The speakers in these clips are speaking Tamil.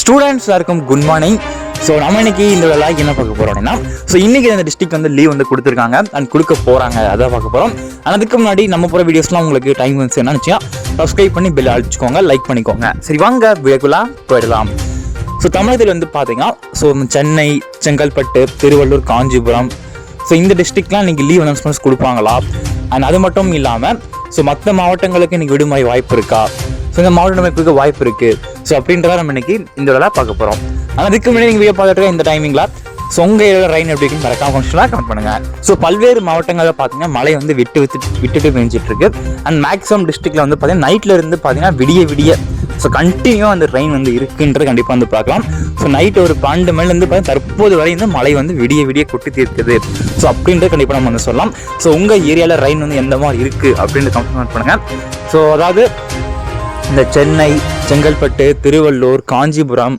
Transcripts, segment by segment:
ஸ்டூடெண்ட்ஸ் எல்லாருக்கும் குட் மார்னிங் ஸோ நம்ம இன்னைக்கு இந்த வேலைக்கு என்ன பார்க்க போகிறோம் அப்படின்னா ஸோ இன்னைக்கு அந்த டிஸ்ட்ரிக் வந்து லீவ் வந்து கொடுத்துருக்காங்க. அண்ட் கொடுக்க போகிறாங்க அதான் பார்க்க போகிறோம் அதுக்கு முன்னாடி நம்ம போகிற வீடியோஸ்லாம் உங்களுக்கு டைம் வந்து என்ன நினச்சியா சப்ஸ்கிரைப் பண்ணி பெல் அடிச்சுக்கோங்க லைக் பண்ணிக்கோங்க. சரி வாங்க வீடியோக்குள்ள போயிடலாம். ஸோ தமிழகத்தில் வந்து பார்த்தீங்கன்னா ஸோ சென்னை செங்கல்பட்டு திருவள்ளூர் காஞ்சிபுரம் ஸோ இந்த டிஸ்ட்ரிக்ட்லாம் இன்றைக்கி லீவ் அனௌன்ஸ்மெண்ட்ஸ் கொடுப்பாங்களா? அண்ட் அது மட்டும் இல்லாமல் ஸோ மற்ற மாவட்டங்களுக்கு இன்றைக்கி விடுமுறை வாய்ப்பு இருக்கா? ஸோ இந்த மாவட்ட அமைப்புக்கு வாய்ப்பு இருக்குது ஸோ அப்படின்றத நம்ம இன்னைக்கு இந்த வேலை பார்க்க போகிறோம் ஆனால் அதுக்கு முன்னாடி நீங்கள் வீடியோ பார்த்துட்டு இந்த டைமிங்கில் ஸோ உங்கள் ஏரியாவில் ரெயின் எப்படி இருக்குன்னு மறக்காம ஃபங்க்ஷனாக கமெண்ட் பண்ணுங்க. ஸோ பல்வேறு மாவட்டங்களில் பார்த்தீங்கன்னா மழை வந்து விட்டு விட்டு விட்டுட்டு பெஞ்சிட்டு இருக்கு. அண்ட் மேக்ஸிமம் டிஸ்ட்ரிக்ட்ல வந்து பார்த்தீங்கன்னா நைட்டில் இருந்து பார்த்தீங்கன்னா விடிய விடிய ஸோ கண்டினியூவாக அந்த ரெயின் வந்து இருக்குன்றது கண்டிப்பாக வந்து பார்க்கலாம். ஸோ நைட் ஒரு பன்னெண்டு மணிலேருந்து பார்த்தீங்கன்னா தற்போது வரை இந்த மழை வந்து விடிய விடிய கொட்டி தீர்க்குது. ஸோ அப்படின்றது கண்டிப்பாக நம்ம வந்து சொல்லலாம். ஸோ உங்கள் ஏரியாவில் ரெயின் வந்து எந்த மாதிரி இருக்குது அப்படின்னு கமெண்ட் பண்ணுங்க. ஸோ அதாவது இந்த சென்னை செங்கல்பட்டு திருவள்ளூர் காஞ்சிபுரம்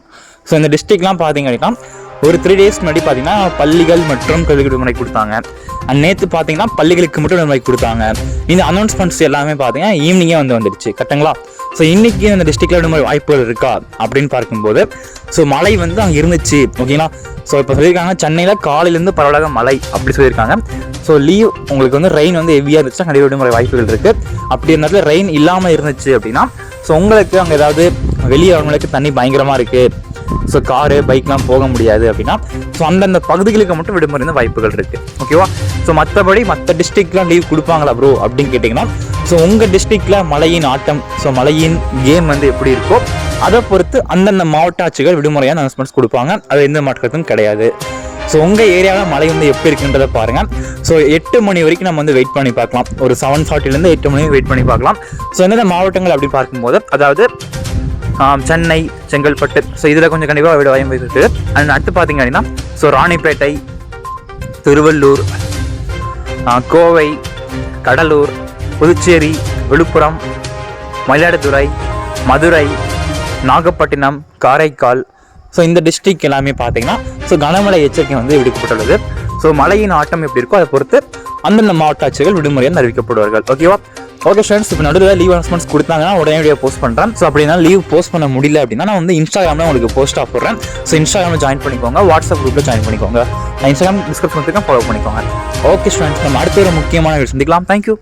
ஸோ இந்த டிஸ்ட்ரிக்ட்லாம் பார்த்தீங்க அப்படின்னா ஒரு த்ரீ டேஸ் முன்னாடி பார்த்தீங்கன்னா பள்ளிகள் மற்றும் கல்வி விடுமுறை கொடுத்தாங்க. அண்ட் நேற்று பார்த்தீங்கன்னா பள்ளிகளுக்கு மட்டும் விடுமுறை கொடுத்தாங்க. இந்த அனௌன்ஸ்மெண்ட்ஸ் எல்லாமே பார்த்தீங்கன்னா ஈவினிங்கே வந்து வந்துடுச்சு. கரெக்டுங்களா ஸோ இன்றைக்கி இந்த டிஸ்ட்ரிக்டில் விடுமுறை வாய்ப்புகள் இருக்கா? அப்படின்னு பார்க்கும்போது ஸோ மழை வந்து அங்கே இருந்துச்சு. ஓகேங்களா ஸோ இப்போ சொல்லியிருக்காங்க சென்னையில் காலையிலேருந்து பரவலாக மழை அப்படி சொல்லியிருக்காங்க. ஸோ லீவ் உங்களுக்கு வந்து ரெயின் வந்து ஹெவியாக இருந்துச்சுன்னா கண்டிப்பாக விடுமுறை வாய்ப்புகள் இருக்குது அப்படி இருந்தாலும் ரெயின் இல்லாமல் இருந்துச்சு அப்படின்னா ஸோ உங்களுக்கு அங்கே ஏதாவது வெளியே வரவங்களுக்கு தண்ணி பயங்கரமாக இருக்குது ஸோ காரு பைக்லாம் போக முடியாது அப்படின்னா ஸோ அந்தந்த பகுதிகளுக்கு மட்டும் விடுமுறை வந்து வாய்ப்புகள் இருக்குது ஓகேவா ஸோ மற்றபடி மற்ற டிஸ்ட்ரிக்ட்லாம் லீவ் கொடுப்பாங்களா ப்ரோ அப்படின்னு கேட்டிங்கன்னா ஸோ உங்கள் டிஸ்ட்ரிக்டில் மழையின் ஆட்டம் ஸோ மழையின் கேம் வந்து எப்படி இருக்கோ அதை பொறுத்து அந்தந்த மாவட்ட ஆட்சிகள் விடுமுறையான அனௌன்ஸ்மெண்ட்ஸ் கொடுப்பாங்க. அது எந்த மாற்றத்தும் கிடையாது. ஸோ உங்கள் ஏரியாவில் மழை வந்து எப்படி இருக்குன்றதை பாருங்கள் ஸோ எட்டு மணி வரைக்கும் நம்ம வந்து வெயிட் பண்ணி பார்க்கலாம். ஒரு செவன் ஃபார்ட்டிலேருந்து எட்டு மணி வெயிட் பண்ணி பார்க்கலாம். ஸோ எந்தெந்த மாவட்டங்கள் அப்படி பார்க்கும்போது அதாவது சென்னை செங்கல்பட்டு ஸோ இதில் கொஞ்சம் கண்டிப்பாக விட வாய்ப்பு இருக்குது அண்ட் அடுத்து பார்த்தீங்க அப்படின்னா ஸோ ராணிப்பேட்டை திருவள்ளூர் கோவை கடலூர் புதுச்சேரி விழுப்புரம் மயிலாடுதுறை மதுரை நாகப்பட்டினம் காரைக்கால் ஸோ இந்த டிஸ்ட்ரிக் எல்லாமே பார்த்தீங்கன்னா ஸோ கனமழை எச்சரிக்கை வந்து விடுக்கப்பட்டுள்ளது. ஸோ மழையின் ஆட்டம் எப்படி இருக்கோ அதை பொறுத்து அந்தந்த மாவட்ட ஆட்சிகள் விடுமுறையாக அறிவிக்கப்படுவார்கள். ஓகேவா ஓகே ஸ்டூடெண்ட்ஸ் இப்போ நடுவில் லீவ் அனௌன்ஸ்மெண்ட்ஸ் கொடுத்தாங்கன்னா உடனே வீடியோ போஸ்ட் பண்ணுறேன் ஸோ அப்படின்னா லீவ் போஸ்ட் பண்ண முடியல அப்படின்னா நான் வந்து இன்ஸ்டாகிராமில் உங்களுக்கு போஸ்ட்டாக போடுறேன். ஸோ இன்ஸ்டாகிராமில் ஜாயின் பண்ணிக்கோங்க. வாட்ஸ்அப் குரூப்பில் ஜாயின் பண்ணிக்கோங்க. நான் இன்ஸ்டாகிராம் டிஸ்கிரிப்ஷன் ஃபாலோ பண்ணிக்கோங்க. ஓகே ஸ்டூடெண்ட்ஸ் நம்ம அடுத்த ஒரு முக்கியமான வீடியோ சந்திக்கலாம். தேங்க்யூ